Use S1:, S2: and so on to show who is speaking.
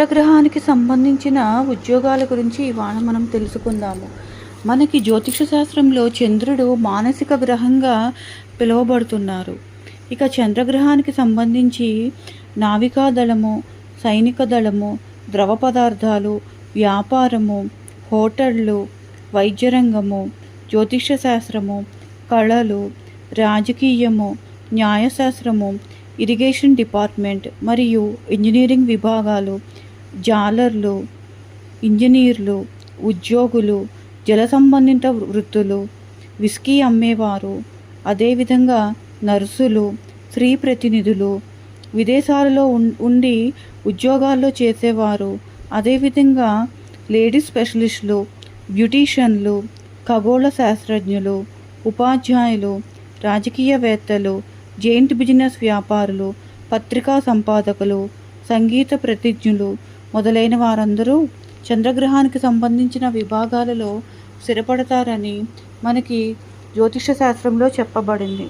S1: చంద్రగ్రహానికి సంబంధించిన ఉద్యోగాల గురించి ఇవాళ మనం తెలుసుకుందాము. మనకి జ్యోతిష శాస్త్రంలో చంద్రుడు మానసిక గ్రహంగా పిలువబడుతున్నారు. ఇక చంద్రగ్రహానికి సంబంధించి నావికా దళము సైనిక దళము ద్రవ పదార్థాలు వ్యాపారము హోటళ్ళు వైద్యరంగము జ్యోతిష శాస్త్రము కళలు రాజకీయము న్యాయశాస్త్రము ఇరిగేషన్ డిపార్ట్మెంట్ మరియు ఇంజనీరింగ్ విభాగాలు జాలర్లు ఇంజనీర్లు ఉద్యోగులు జల సంబంధిత వృత్తులు విస్కీ అమ్మేవారు అదేవిధంగా నర్సులు స్త్రీ ప్రతినిధులు విదేశాలలో ఉం- ఉండి ఉద్యోగాల్లో చేసేవారు అదేవిధంగా లేడీస్ స్పెషలిస్టులు బ్యూటీషియన్లు ఖగోళ శాస్త్రజ్ఞులు ఉపాధ్యాయులు రాజకీయవేత్తలు జెయింట్ బిజినెస్ వ్యాపారులు పత్రికా సంపాదకులు సంగీత ప్రతిజ్ఞులు మొదలైన వారందరూ చంద్రగ్రహానికి సంబంధించిన విభాగాలలో స్థిరపడతారని మనకి జ్యోతిష శాస్త్రంలో చెప్పబడింది.